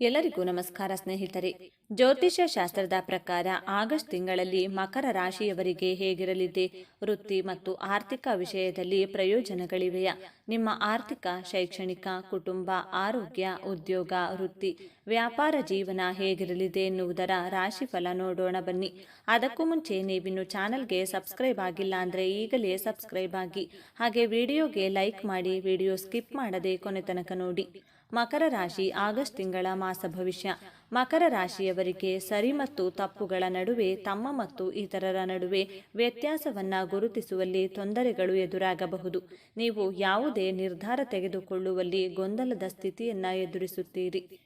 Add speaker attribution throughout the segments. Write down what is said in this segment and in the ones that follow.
Speaker 1: ಎಲ್ಲರಿಗೂ ನಮಸ್ಕಾರ ಸ್ನೇಹಿತರೆ. ಜ್ಯೋತಿಷ್ಯ ಶಾಸ್ತ್ರದ ಪ್ರಕಾರ ಆಗಸ್ಟ್ ತಿಂಗಳಲ್ಲಿ ಮಕರ ರಾಶಿಯವರಿಗೆ ಹೇಗಿರಲಿದೆ? ವೃತ್ತಿ ಮತ್ತು ಆರ್ಥಿಕ ವಿಷಯದಲ್ಲಿ ಪ್ರಯೋಜನಗಳಿವೆಯಾ? ನಿಮ್ಮ ಆರ್ಥಿಕ, ಶೈಕ್ಷಣಿಕ, ಕುಟುಂಬ, ಆರೋಗ್ಯ, ಉದ್ಯೋಗ, ವೃತ್ತಿ, ವ್ಯಾಪಾರ ಜೀವನ ಹೇಗಿರಲಿದೆ ಎನ್ನುವುದರ ರಾಶಿಫಲ ನೋಡೋಣ ಬನ್ನಿ. ಅದಕ್ಕೂ ಮುಂಚೆ ನೀವಿನ್ನು ಚಾನಲ್ಗೆ ಸಬ್ಸ್ಕ್ರೈಬ್ ಆಗಿಲ್ಲ ಅಂದರೆ ಈಗಲೇ ಸಬ್ಸ್ಕ್ರೈಬ್ ಆಗಿ. ಹಾಗೆ ವಿಡಿಯೋಗೆ ಲೈಕ್ ಮಾಡಿ, ವಿಡಿಯೋ ಸ್ಕಿಪ್ ಮಾಡದೆ ಕೊನೆ ತನಕ ನೋಡಿ. ಮಕರ ರಾಶಿ ಆಗಸ್ಟ್ ತಿಂಗಳ ಮಾಸ ಭವಿಷ್ಯ. ಮಕರ ರಾಶಿಯವರಿಗೆ ಸರಿ ಮತ್ತು ತಪ್ಪುಗಳ ನಡುವೆ, ತಮ್ಮ ಮತ್ತು ಇತರರ ನಡುವೆ ವ್ಯತ್ಯಾಸವನ್ನ ಗುರುತಿಸುವಲ್ಲಿ ತೊಂದರೆಗಳು ಎದುರಾಗಬಹುದು. ನೀವು ಯಾವುದೇ ನಿರ್ಧಾರ ತೆಗೆದುಕೊಳ್ಳುವಲ್ಲಿ ಗೊಂದಲದ ಸ್ಥಿತಿಯನ್ನ ಎದುರಿಸುತ್ತೀರಿ.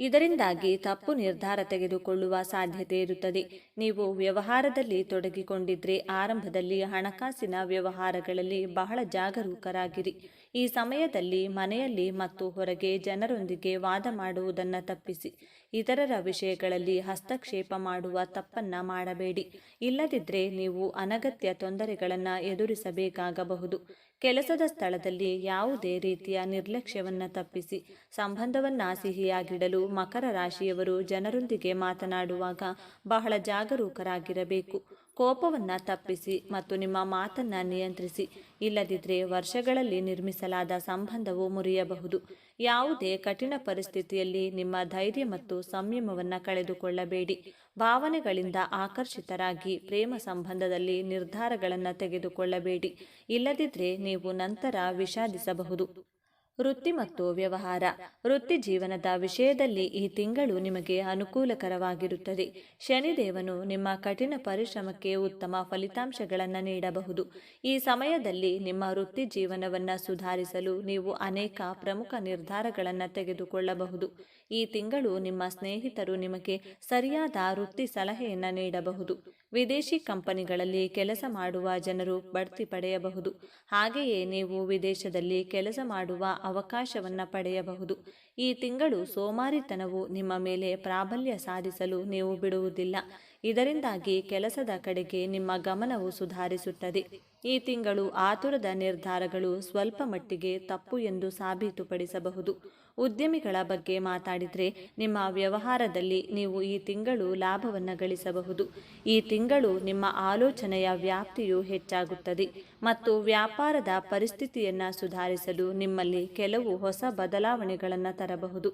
Speaker 1: ಇದರಿಂದಾಗಿ ತಪ್ಪು ನಿರ್ಧಾರ ತೆಗೆದುಕೊಳ್ಳುವ ಸಾಧ್ಯತೆ ಇರುತ್ತದೆ. ನೀವು ವ್ಯವಹಾರದಲ್ಲಿ ತೊಡಗಿಕೊಂಡಿದ್ರೆ ಆರಂಭದಲ್ಲಿ ಹಣಕಾಸಿನ ವ್ಯವಹಾರಗಳಲ್ಲಿ ಬಹಳ ಜಾಗರೂಕರಾಗಿರಿ. ಈ ಸಮಯದಲ್ಲಿ ಮನೆಯಲ್ಲಿ ಮತ್ತು ಹೊರಗೆ ಜನರೊಂದಿಗೆ ವಾದ ಮಾಡುವುದನ್ನು ತಪ್ಪಿಸಿ. ಇತರರ ವಿಷಯಗಳಲ್ಲಿ ಹಸ್ತಕ್ಷೇಪ ಮಾಡುವ ತಪ್ಪನ್ನ ಮಾಡಬೇಡಿ. ಇಲ್ಲದಿದ್ದರೆ ನೀವು ಅನಗತ್ಯ ತೊಂದರೆಗಳನ್ನು ಎದುರಿಸಬೇಕಾಗಬಹುದು. ಕೆಲಸದ ಸ್ಥಳದಲ್ಲಿ ಯಾವುದೇ ರೀತಿಯ ನಿರ್ಲಕ್ಷ್ಯವನ್ನು ತಪ್ಪಿಸಿ, ಸಂಬಂಧವನ್ನ ಸಿಹಿಯಾಗಿಡಲು ಮಕರ ರಾಶಿಯವರು ಜನರೊಂದಿಗೆ ಮಾತನಾಡುವಾಗ ಬಹಳ ಜಾಗರೂಕರಾಗಿರಬೇಕು. ಕೋಪವನ್ನು ತಪ್ಪಿಸಿ ಮತ್ತು ನಿಮ್ಮ ಮಾತನ್ನು ನಿಯಂತ್ರಿಸಿ. ಇಲ್ಲದಿದ್ದರೆ ವರ್ಷಗಳಲ್ಲಿ ನಿರ್ಮಿಸಲಾದ ಸಂಬಂಧವು ಮುರಿಯಬಹುದು. ಯಾವುದೇ ಕಠಿಣ ಪರಿಸ್ಥಿತಿಯಲ್ಲಿ ನಿಮ್ಮ ಧೈರ್ಯ ಮತ್ತು ಸಂಯಮವನ್ನು ಕಳೆದುಕೊಳ್ಳಬೇಡಿ. ಭಾವನೆಗಳಿಂದ ಆಕರ್ಷಿತರಾಗಿ ಪ್ರೇಮ ಸಂಬಂಧದಲ್ಲಿ ನಿರ್ಧಾರಗಳನ್ನು ತೆಗೆದುಕೊಳ್ಳಬೇಡಿ. ಇಲ್ಲದಿದ್ದರೆ ನೀವು ನಂತರ ವಿಷಾದಿಸಬಹುದು. ವೃತ್ತಿ ಮತ್ತು ವ್ಯವಹಾರ. ವೃತ್ತಿ ಜೀವನದ ವಿಷಯದಲ್ಲಿ ಈ ತಿಂಗಳು ನಿಮಗೆ ಅನುಕೂಲಕರವಾಗಿರುತ್ತದೆ. ಶನಿದೇವನು ನಿಮ್ಮ ಕಠಿಣ ಪರಿಶ್ರಮಕ್ಕೆ ಉತ್ತಮ ಫಲಿತಾಂಶಗಳನ್ನು ನೀಡಬಹುದು. ಈ ಸಮಯದಲ್ಲಿ ನಿಮ್ಮ ವೃತ್ತಿ ಜೀವನವನ್ನು ಸುಧಾರಿಸಲು ನೀವು ಅನೇಕ ಪ್ರಮುಖ ನಿರ್ಧಾರಗಳನ್ನು ತೆಗೆದುಕೊಳ್ಳಬಹುದು. ಈ ತಿಂಗಳು ನಿಮ್ಮ ಸ್ನೇಹಿತರು ನಿಮಗೆ ಸರಿಯಾದ ವೃತ್ತಿ ಸಲಹೆಯನ್ನು ನೀಡಬಹುದು. ವಿದೇಶಿ ಕಂಪನಿಗಳಲ್ಲಿ ಕೆಲಸ ಮಾಡುವ ಜನರು ಬಡ್ತಿ ಪಡೆಯಬಹುದು. ಹಾಗೆಯೇ ನೀವು ವಿದೇಶದಲ್ಲಿ ಕೆಲಸ ಮಾಡುವ ಅವಕಾಶವನ್ನು ಪಡೆಯಬಹುದು. ಈ ತಿಂಗಳು ಸೋಮಾರಿತನವು ನಿಮ್ಮ ಮೇಲೆ ಪ್ರಾಬಲ್ಯ ಸಾಧಿಸಲು ನೀವು ಬಿಡುವುದಿಲ್ಲ. ಇದರಿಂದಾಗಿ ಕೆಲಸದ ಕಡೆಗೆ ನಿಮ್ಮ ಗಮನವು ಸುಧಾರಿಸುತ್ತದೆ. ಈ ತಿಂಗಳು ಆತುರದ ನಿರ್ಧಾರಗಳು ಸ್ವಲ್ಪ ಮಟ್ಟಿಗೆ ತಪ್ಪು ಎಂದು ಸಾಬೀತುಪಡಿಸಬಹುದು. ಉದ್ಯಮಿಗಳ ಬಗ್ಗೆ ಮಾತಾಡಿದರೆ ನಿಮ್ಮ ವ್ಯವಹಾರದಲ್ಲಿ ನೀವು ಈ ತಿಂಗಳು ಲಾಭವನ್ನು ಗಳಿಸಬಹುದು. ಈ ತಿಂಗಳು ನಿಮ್ಮ ಆಲೋಚನೆಯ ವ್ಯಾಪ್ತಿಯು ಹೆಚ್ಚಾಗುತ್ತದೆ ಮತ್ತು ವ್ಯಾಪಾರದ ಪರಿಸ್ಥಿತಿಯನ್ನು ಸುಧಾರಿಸಲು ನಿಮ್ಮಲ್ಲಿ ಕೆಲವು ಹೊಸ ಬದಲಾವಣೆಗಳನ್ನು ತರಬಹುದು.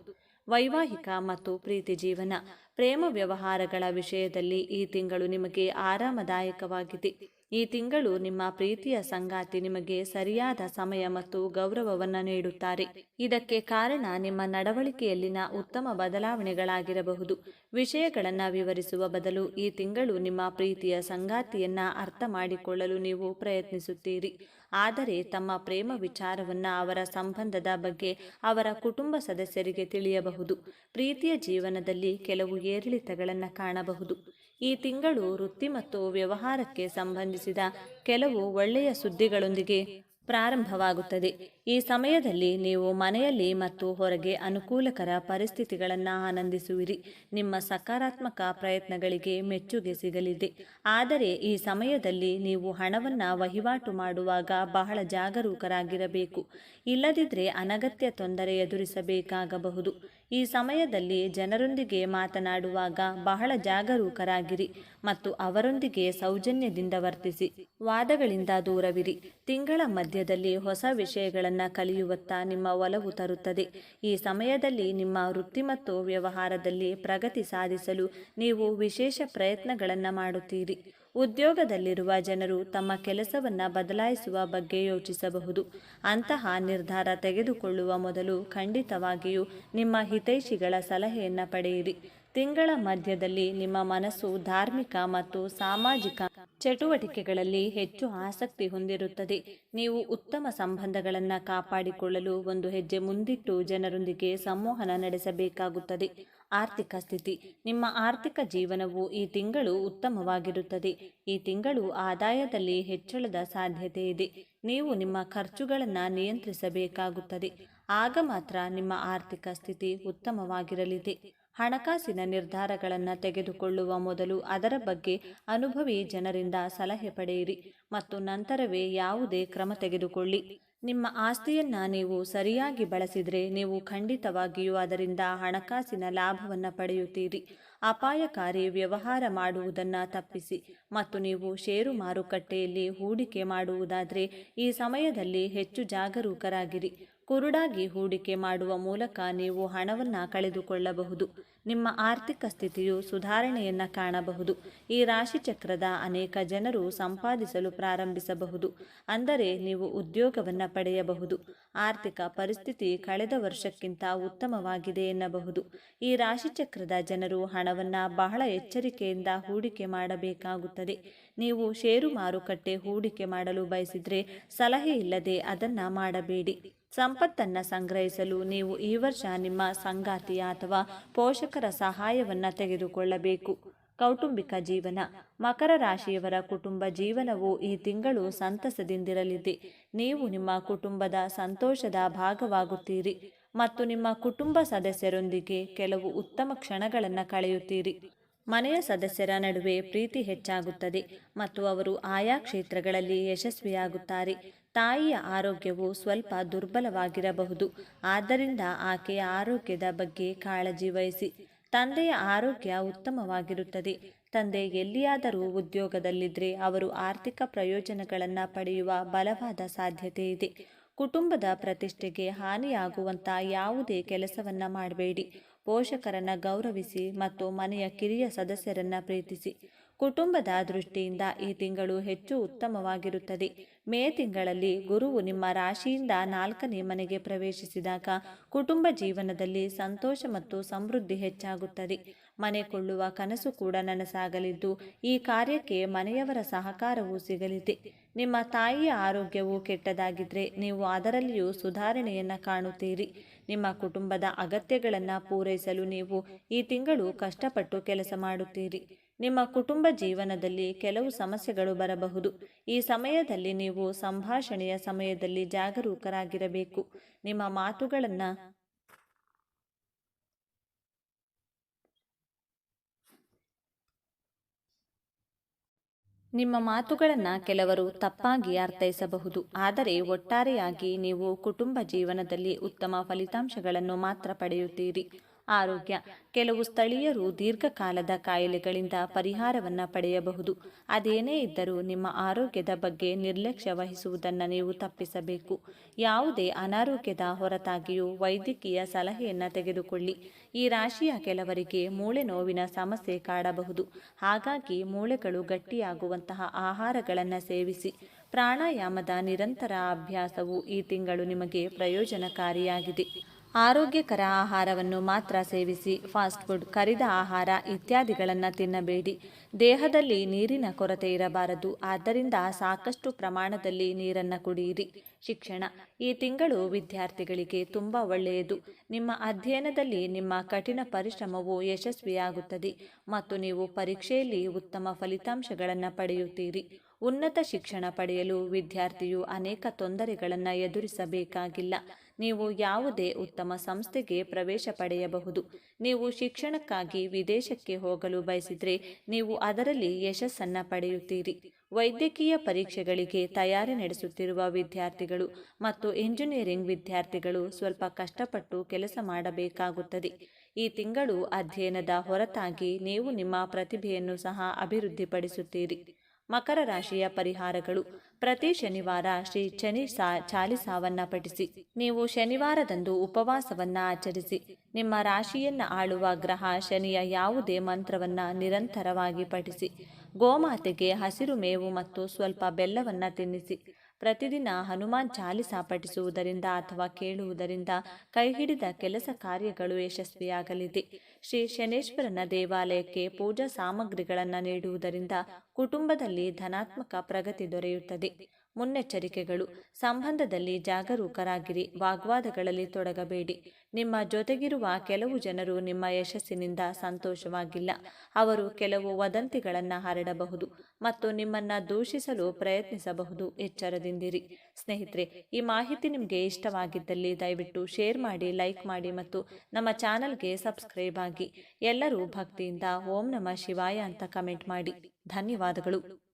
Speaker 1: ವೈವಾಹಿಕ ಮತ್ತು ಪ್ರೀತಿ ಜೀವನ, ಪ್ರೇಮ ವ್ಯವಹಾರಗಳ ವಿಷಯದಲ್ಲಿ ಈ ತಿಂಗಳು ನಿಮಗೆ ಆರಾಮದಾಯಕವಾಗಿದೆ. ಈ ತಿಂಗಳು ನಿಮ್ಮ ಪ್ರೀತಿಯ ಸಂಗಾತಿ ನಿಮಗೆ ಸರಿಯಾದ ಸಮಯ ಮತ್ತು ಗೌರವವನ್ನು ನೀಡುತ್ತಾರೆ. ಇದಕ್ಕೆ ಕಾರಣ ನಿಮ್ಮ ನಡವಳಿಕೆಯಲ್ಲಿನ ಉತ್ತಮ ಬದಲಾವಣೆಗಳಾಗಿರಬಹುದು. ವಿಷಯಗಳನ್ನು ವಿವರಿಸುವ ಬದಲು ಈ ತಿಂಗಳು ನಿಮ್ಮ ಪ್ರೀತಿಯ ಸಂಗಾತಿಯನ್ನ ಅರ್ಥ ಮಾಡಿಕೊಳ್ಳಲು ನೀವು ಪ್ರಯತ್ನಿಸುತ್ತೀರಿ. ಆದರೆ ತಮ್ಮ ಪ್ರೇಮ ವಿಚಾರವನ್ನು ಅವರ ಸಂಬಂಧದ ಬಗ್ಗೆ ಅವರ ಕುಟುಂಬ ಸದಸ್ಯರಿಗೆ ತಿಳಿಯಬಹುದು. ಪ್ರೀತಿಯ ಜೀವನದಲ್ಲಿ ಕೆಲವು ಏರಿಳಿತಗಳನ್ನು ಕಾಣಬಹುದು. ಈ ತಿಂಗಳು ವೃತ್ತಿ ಮತ್ತು ವ್ಯವಹಾರಕ್ಕೆ ಸಂಬಂಧಿಸಿದ ಕೆಲವು ಒಳ್ಳೆಯ ಸುದ್ದಿಗಳೊಂದಿಗೆ ಪ್ರಾರಂಭವಾಗುತ್ತದೆ. ಈ ಸಮಯದಲ್ಲಿ ನೀವು ಮನೆಯಲ್ಲಿ ಮತ್ತು ಹೊರಗೆ ಅನುಕೂಲಕರ ಪರಿಸ್ಥಿತಿಗಳನ್ನು ಆನಂದಿಸುವಿರಿ. ನಿಮ್ಮ ಸಕಾರಾತ್ಮಕ ಪ್ರಯತ್ನಗಳಿಗೆ ಮೆಚ್ಚುಗೆ ಸಿಗಲಿದೆ. ಆದರೆ ಈ ಸಮಯದಲ್ಲಿ ನೀವು ಹಣವನ್ನು ವಹಿವಾಟು ಮಾಡುವಾಗ ಬಹಳ ಜಾಗರೂಕರಾಗಿರಬೇಕು. ಇಲ್ಲದಿದ್ದರೆ ಅನಗತ್ಯ ತೊಂದರೆ ಎದುರಿಸಬೇಕಾಗಬಹುದು. ಈ ಸಮಯದಲ್ಲಿ ಜನರೊಂದಿಗೆ ಮಾತನಾಡುವಾಗ ಬಹಳ ಜಾಗರೂಕರಾಗಿರಿ ಮತ್ತು ಅವರೊಂದಿಗೆ ಸೌಜನ್ಯದಿಂದ ವರ್ತಿಸಿ. ವಾದಗಳಿಂದ ದೂರವಿರಿ. ತಿಂಗಳ ಮಧ್ಯದಲ್ಲಿ ಹೊಸ ವಿಷಯಗಳನ್ನು ಕಲಿಯುವತ್ತ ನಿಮ್ಮ ಒಲವು ತರುತ್ತದೆ. ಈ ಸಮಯದಲ್ಲಿ ನಿಮ್ಮ ವೃತ್ತಿ ಮತ್ತು ವ್ಯವಹಾರದಲ್ಲಿ ಪ್ರಗತಿ ಸಾಧಿಸಲು ನೀವು ವಿಶೇಷ ಪ್ರಯತ್ನಗಳನ್ನು ಮಾಡುತ್ತೀರಿ. ಉದ್ಯೋಗದಲ್ಲಿರುವ ಜನರು ತಮ್ಮ ಕೆಲಸವನ್ನು ಬದಲಾಯಿಸುವ ಬಗ್ಗೆ ಯೋಚಿಸಬಹುದು. ಅಂತಹ ನಿರ್ಧಾರ ತೆಗೆದುಕೊಳ್ಳುವ ಮೊದಲು ಖಂಡಿತವಾಗಿಯೂ ನಿಮ್ಮ ಹಿತೈಷಿಗಳ ಸಲಹೆಯನ್ನು ಪಡೆಯಿರಿ. ತಿಂಗಳ ಮಧ್ಯದಲ್ಲಿ ನಿಮ್ಮ ಮನಸ್ಸು ಧಾರ್ಮಿಕ ಮತ್ತು ಸಾಮಾಜಿಕ ಚಟುವಟಿಕೆಗಳಲ್ಲಿ ಹೆಚ್ಚು ಆಸಕ್ತಿ ಹೊಂದಿರುತ್ತದೆ. ನೀವು ಉತ್ತಮ ಸಂಬಂಧಗಳನ್ನು ಕಾಪಾಡಿಕೊಳ್ಳಲು ಒಂದು ಹೆಜ್ಜೆ ಮುಂದಿಟ್ಟು ಜನರೊಂದಿಗೆ ಸಂವಹನ ನಡೆಸಬೇಕಾಗುತ್ತದೆ. ಆರ್ಥಿಕ ಸ್ಥಿತಿ. ನಿಮ್ಮ ಆರ್ಥಿಕ ಜೀವನವು ಈ ತಿಂಗಳು ಉತ್ತಮವಾಗಿರುತ್ತದೆ. ಈ ತಿಂಗಳು ಆದಾಯದಲ್ಲಿ ಹೆಚ್ಚಳದ ಸಾಧ್ಯತೆ ಇದೆ. ನೀವು ನಿಮ್ಮ ಖರ್ಚುಗಳನ್ನು ನಿಯಂತ್ರಿಸಬೇಕಾಗುತ್ತದೆ. ಆಗ ಮಾತ್ರ ನಿಮ್ಮ ಆರ್ಥಿಕ ಸ್ಥಿತಿ ಉತ್ತಮವಾಗಿರಲಿದೆ. ಹಣಕಾಸಿನ ನಿರ್ಧಾರಗಳನ್ನು ತೆಗೆದುಕೊಳ್ಳುವ ಮೊದಲು ಅದರ ಬಗ್ಗೆ ಅನುಭವಿ ಜನರಿಂದ ಸಲಹೆ ಪಡೆಯಿರಿ ಮತ್ತು ನಂತರವೇ ಯಾವುದೇ ಕ್ರಮ ತೆಗೆದುಕೊಳ್ಳಿ. ನಿಮ್ಮ ಆಸ್ತಿಯನ್ನು ನೀವು ಸರಿಯಾಗಿ ಬಳಸಿದರೆ ನೀವು ಖಂಡಿತವಾಗಿಯೂ ಅದರಿಂದ ಹಣಕಾಸಿನ ಲಾಭವನ್ನು ಪಡೆಯುತ್ತೀರಿ. ಅಪಾಯಕಾರಿ ವ್ಯವಹಾರ ಮಾಡುವುದನ್ನು ತಪ್ಪಿಸಿ ಮತ್ತು ನೀವು ಷೇರು ಮಾರುಕಟ್ಟೆಯಲ್ಲಿ ಹೂಡಿಕೆ ಮಾಡುವುದಾದರೆ ಈ ಸಮಯದಲ್ಲಿ ಹೆಚ್ಚು ಜಾಗರೂಕರಾಗಿರಿ. ಕುರುಡಾಗಿ ಹೂಡಿಕೆ ಮಾಡುವ ಮೂಲಕ ನೀವು ಹಣವನ್ನು ಕಳೆದುಕೊಳ್ಳಬಹುದು. ನಿಮ್ಮ ಆರ್ಥಿಕ ಸ್ಥಿತಿಯು ಸುಧಾರಣೆಯನ್ನ ಕಾಣಬಹುದು. ಈ ರಾಶಿಚಕ್ರದ ಅನೇಕ ಜನರು ಸಂಪಾದಿಸಲು ಪ್ರಾರಂಭಿಸಬಹುದು. ಅಂದರೆ ನೀವು ಉದ್ಯೋಗವನ್ನು ಪಡೆಯಬಹುದು. ಆರ್ಥಿಕ ಪರಿಸ್ಥಿತಿ ಕಳೆದ ವರ್ಷಕ್ಕಿಂತ ಉತ್ತಮವಾಗಿದೆ ಎನ್ನಬಹುದು. ಈ ರಾಶಿಚಕ್ರದ ಜನರು ಹಣವನ್ನು ಬಹಳ ಎಚ್ಚರಿಕೆಯಿಂದ ಹೂಡಿಕೆ ಮಾಡಬೇಕಾಗುತ್ತದೆ. ನೀವು ಷೇರು ಮಾರುಕಟ್ಟೆ ಹೂಡಿಕೆ ಮಾಡಲು ಬಯಸಿದರೆ ಸಲಹೆ ಇಲ್ಲದೆ ಅದನ್ನು ಮಾಡಬೇಡಿ. ಸಂಪತ್ತನ್ನು ಸಂಗ್ರಹಿಸಲು ನೀವು ಈ ವರ್ಷ ನಿಮ್ಮ ಸಂಗಾತಿಯ ಅಥವಾ ಪೋಷಕರ ಸಹಾಯವನ್ನು ತೆಗೆದುಕೊಳ್ಳಬೇಕು. ಕೌಟುಂಬಿಕ ಜೀವನ. ಮಕರ ರಾಶಿಯವರ ಕುಟುಂಬ ಜೀವನವು ಈ ತಿಂಗಳು ಸಂತಸದಿಂದಿರಲಿದೆ. ನೀವು ನಿಮ್ಮ ಕುಟುಂಬದ ಸಂತೋಷದ ಭಾಗವಾಗುತ್ತೀರಿ ಮತ್ತು ನಿಮ್ಮ ಕುಟುಂಬ ಸದಸ್ಯರೊಂದಿಗೆ ಕೆಲವು ಉತ್ತಮ ಕ್ಷಣಗಳನ್ನು ಕಳೆಯುತ್ತೀರಿ. ಮನೆಯ ಸದಸ್ಯರ ನಡುವೆ ಪ್ರೀತಿ ಹೆಚ್ಚಾಗುತ್ತದೆ ಮತ್ತು ಅವರು ಆಯಾ ಕ್ಷೇತ್ರಗಳಲ್ಲಿ ಯಶಸ್ವಿಯಾಗುತ್ತಾರೆ. ತಾಯಿಯ ಆರೋಗ್ಯವು ಸ್ವಲ್ಪ ದುರ್ಬಲವಾಗಿರಬಹುದು. ಆದ್ದರಿಂದ ಆಕೆಯ ಆರೋಗ್ಯದ ಬಗ್ಗೆ ಕಾಳಜಿ ವಹಿಸಿ. ತಂದೆಯ ಆರೋಗ್ಯ ಉತ್ತಮವಾಗಿರುತ್ತದೆ. ತಂದೆ ಎಲ್ಲಿಯಾದರೂ ಉದ್ಯೋಗದಲ್ಲಿದ್ದರೆ ಅವರು ಆರ್ಥಿಕ ಪ್ರಯೋಜನಗಳನ್ನು ಪಡೆಯುವ ಬಲವಾದ ಸಾಧ್ಯತೆ ಇದೆ. ಕುಟುಂಬದ ಪ್ರತಿಷ್ಠೆಗೆ ಹಾನಿಯಾಗುವಂಥ ಯಾವುದೇ ಕೆಲಸವನ್ನು ಮಾಡಬೇಡಿ. ಪೋಷಕರನ್ನ ಗೌರವಿಸಿ ಮತ್ತು ಮನೆಯ ಕಿರಿಯ ಸದಸ್ಯರನ್ನ ಪ್ರೀತಿಸಿ. ಕುಟುಂಬದ ದೃಷ್ಟಿಯಿಂದ ಈ ತಿಂಗಳು ಹೆಚ್ಚು ಉತ್ತಮವಾಗಿರುತ್ತದೆ. ಮೇ ತಿಂಗಳಲ್ಲಿ ಗುರುವು ನಿಮ್ಮ ರಾಶಿಯಿಂದ ನಾಲ್ಕನೇ ಮನೆಗೆ ಪ್ರವೇಶಿಸಿದಾಗ ಕುಟುಂಬ ಜೀವನದಲ್ಲಿ ಸಂತೋಷ ಮತ್ತು ಸಮೃದ್ಧಿ ಹೆಚ್ಚಾಗುತ್ತದೆ. ಮನೆ ಕೊಳ್ಳುವ ಕನಸು ಕೂಡ ನನಸಾಗಲಿದ್ದು, ಈ ಕಾರ್ಯಕ್ಕೆ ಮನೆಯವರ ಸಹಕಾರವೂ ಸಿಗಲಿದೆ. ನಿಮ್ಮ ತಾಯಿಯ ಆರೋಗ್ಯವು ಕೆಟ್ಟದಾಗಿದ್ದರೆ ನೀವು ಅದರಲ್ಲಿಯೂ ಸುಧಾರಣೆಯನ್ನು ಕಾಣುತ್ತೀರಿ. ನಿಮ್ಮ ಕುಟುಂಬದ ಅಗತ್ಯಗಳನ್ನು ಪೂರೈಸಲು ನೀವು ಈ ತಿಂಗಳು ಕಷ್ಟಪಟ್ಟು ಕೆಲಸ ಮಾಡುತ್ತೀರಿ. ನಿಮ್ಮ ಕುಟುಂಬ ಜೀವನದಲ್ಲಿ ಕೆಲವು ಸಮಸ್ಯೆಗಳು ಬರಬಹುದು. ಈ ಸಮಯದಲ್ಲಿ ನೀವು ಸಂಭಾಷಣೆಯ ಸಮಯದಲ್ಲಿ ಜಾಗರೂಕರಾಗಿರಬೇಕು. ನಿಮ್ಮ ಮಾತುಗಳನ್ನು ನಿಮ್ಮ ಮಾತುಗಳನ್ನು ಕೆಲವರು ತಪ್ಪಾಗಿ ಅರ್ಥೈಸಬಹುದು. ಆದರೆ ಒಟ್ಟಾರೆಯಾಗಿ ನೀವು ಕುಟುಂಬ ಜೀವನದಲ್ಲಿ ಉತ್ತಮ ಫಲಿತಾಂಶಗಳನ್ನು ಮಾತ್ರ ಪಡೆಯುತ್ತೀರಿ. ಆರೋಗ್ಯ. ಕೆಲವು ಸ್ಥಳೀಯರು ದೀರ್ಘಕಾಲದ ಕಾಯಿಲೆಗಳಿಂದ ಪರಿಹಾರವನ್ನು ಪಡೆಯಬಹುದು. ಅದೇನೇ ಇದ್ದರೂ ನಿಮ್ಮ ಆರೋಗ್ಯದ ಬಗ್ಗೆ ನಿರ್ಲಕ್ಷ್ಯ ವಹಿಸುವುದನ್ನು ನೀವು ತಪ್ಪಿಸಬೇಕು. ಯಾವುದೇ ಅನಾರೋಗ್ಯದ ಹೊರತಾಗಿಯೂ ವೈದ್ಯಕೀಯ ಸಲಹೆಯನ್ನು ತೆಗೆದುಕೊಳ್ಳಿ. ಈ ರಾಶಿಯ ಕೆಲವರಿಗೆ ಮೂಳೆ ನೋವಿನ ಸಮಸ್ಯೆ ಕಾಡಬಹುದು. ಹಾಗಾಗಿ ಮೂಳೆಗಳು ಗಟ್ಟಿಯಾಗುವಂತಹ ಆಹಾರಗಳನ್ನು ಸೇವಿಸಿ. ಪ್ರಾಣಾಯಾಮದ ನಿರಂತರ ಅಭ್ಯಾಸವು ಈ ತಿಂಗಳು ನಿಮಗೆ ಪ್ರಯೋಜನಕಾರಿಯಾಗಿದೆ. ಆರೋಗ್ಯಕರ ಆಹಾರವನ್ನು ಮಾತ್ರ ಸೇವಿಸಿ ಫಾಸ್ಟ್ ಫುಡ್, ಕರಿದ ಆಹಾರ ಇತ್ಯಾದಿಗಳನ್ನು ತಿನ್ನಬೇಡಿ. ದೇಹದಲ್ಲಿ ನೀರಿನ ಕೊರತೆ ಇರಬಾರದು. ಆದ್ದರಿಂದ ಸಾಕಷ್ಟು ಪ್ರಮಾಣದಲ್ಲಿ ನೀರನ್ನು ಕುಡಿಯಿರಿ ಶಿಕ್ಷಣ. ಈ ತಿಂಗಳು ವಿದ್ಯಾರ್ಥಿಗಳಿಗೆ ತುಂಬ ಒಳ್ಳೆಯದು. ನಿಮ್ಮ ಅಧ್ಯಯನದಲ್ಲಿ ನಿಮ್ಮ ಕಠಿಣ ಪರಿಶ್ರಮವು ಯಶಸ್ವಿಯಾಗುತ್ತದೆ ಮತ್ತು ನೀವು ಪರೀಕ್ಷೆಯಲ್ಲಿ ಉತ್ತಮ ಫಲಿತಾಂಶಗಳನ್ನು ಪಡೆಯುತ್ತೀರಿ. ಉನ್ನತ ಶಿಕ್ಷಣ ಪಡೆಯಲು ವಿದ್ಯಾರ್ಥಿಯು ಅನೇಕ ತೊಂದರೆಗಳನ್ನು ಎದುರಿಸಬೇಕಾಗಿಲ್ಲ. ನೀವು ಯಾವುದೇ ಉತ್ತಮ ಸಂಸ್ಥೆಗೆ ಪ್ರವೇಶ ಪಡೆಯಬಹುದು. ನೀವು ಶಿಕ್ಷಣಕ್ಕಾಗಿ ವಿದೇಶಕ್ಕೆ ಹೋಗಲು ಬಯಸಿದರೆ ನೀವು ಅದರಲ್ಲಿ ಯಶಸ್ಸನ್ನು ಪಡೆಯುತ್ತೀರಿ. ವೈದ್ಯಕೀಯ ಪರೀಕ್ಷೆಗಳಿಗೆ ತಯಾರಿ ನಡೆಸುತ್ತಿರುವ ವಿದ್ಯಾರ್ಥಿಗಳು ಮತ್ತು ಇಂಜಿನಿಯರಿಂಗ್ ವಿದ್ಯಾರ್ಥಿಗಳು ಸ್ವಲ್ಪ ಕಷ್ಟಪಟ್ಟು ಕೆಲಸ ಮಾಡಬೇಕಾಗುತ್ತದೆ. ಈ ತಿಂಗಳು ಅಧ್ಯಯನದ ಹೊರತಾಗಿ ನೀವು ನಿಮ್ಮ ಪ್ರತಿಭೆಯನ್ನು ಸಹ ಅಭಿವೃದ್ಧಿಪಡಿಸುತ್ತೀರಿ. ಮಕರ ರಾಶಿಯ ಪರಿಹಾರಗಳು. ಪ್ರತಿ ಶನಿವಾರ ಶ್ರೀ ಶನಿ ಸಾ ಚಾಲಿಸಾವನ್ನ ಪಠಿಸಿ. ನೀವು ಶನಿವಾರದಂದು ಉಪವಾಸವನ್ನ ಆಚರಿಸಿ. ನಿಮ್ಮ ರಾಶಿಯನ್ನ ಆಳುವ ಗ್ರಹ ಶನಿಯ ಯಾವುದೇ ಮಂತ್ರವನ್ನ ನಿರಂತರವಾಗಿ ಪಠಿಸಿ. ಗೋಮಾತೆಗೆ ಹಸಿರು ಮೇವು ಮತ್ತು ಸ್ವಲ್ಪ ಬೆಲ್ಲವನ್ನ ತಿನ್ನಿಸಿ. ಪ್ರತಿದಿನ ಹನುಮಾನ್ ಚಾಲಿಸ ಪಠಿಸುವುದರಿಂದ ಅಥವಾ ಕೇಳುವುದರಿಂದ ಕೈಹಿಡಿದ ಕೆಲಸ ಕಾರ್ಯಗಳು ಯಶಸ್ವಿಯಾಗಲಿದೆ. ಶ್ರೀ ಶನೇಶ್ವರನ ದೇವಾಲಯಕ್ಕೆ ಪೂಜಾ ಸಾಮಗ್ರಿಗಳನ್ನು ನೀಡುವುದರಿಂದ ಕುಟುಂಬದಲ್ಲಿ ಧನಾತ್ಮಕ ಪ್ರಗತಿ ದೊರೆಯುತ್ತದೆ. ಮುನ್ನೆಚ್ಚರಿಕೆಗಳು. ಸಂಬಂಧದಲ್ಲಿ ಜಾಗರೂಕರಾಗಿರಿ. ವಾಗ್ವಾದಗಳಲ್ಲಿ ತೊಡಗಬೇಡಿ. ನಿಮ್ಮ ಜೊತೆಗಿರುವ ಕೆಲವು ಜನರು ನಿಮ್ಮ ಯಶಸ್ಸಿನಿಂದ ಸಂತೋಷವಾಗಿಲ್ಲ. ಅವರು ಕೆಲವು ವದಂತಿಗಳನ್ನು ಹರಡಬಹುದು ಮತ್ತು ನಿಮ್ಮನ್ನು ದೂಷಿಸಲು ಪ್ರಯತ್ನಿಸಬಹುದು. ಎಚ್ಚರದಿಂದಿರಿ. ಸ್ನೇಹಿತರೆ, ಈ ಮಾಹಿತಿ ನಿಮಗೆ ಇಷ್ಟವಾಗಿದ್ದಲ್ಲಿ ದಯವಿಟ್ಟು ಶೇರ್ ಮಾಡಿ, ಲೈಕ್ ಮಾಡಿ ಮತ್ತು ನಮ್ಮ ಚಾನಲ್ಗೆ ಸಬ್ಸ್ಕ್ರೈಬ್ ಆಗಿ. ಎಲ್ಲರೂ ಭಕ್ತಿಯಿಂದ ಓಂ ನಮ ಶಿವಾಯ ಅಂತ ಕಮೆಂಟ್ ಮಾಡಿ. ಧನ್ಯವಾದಗಳು.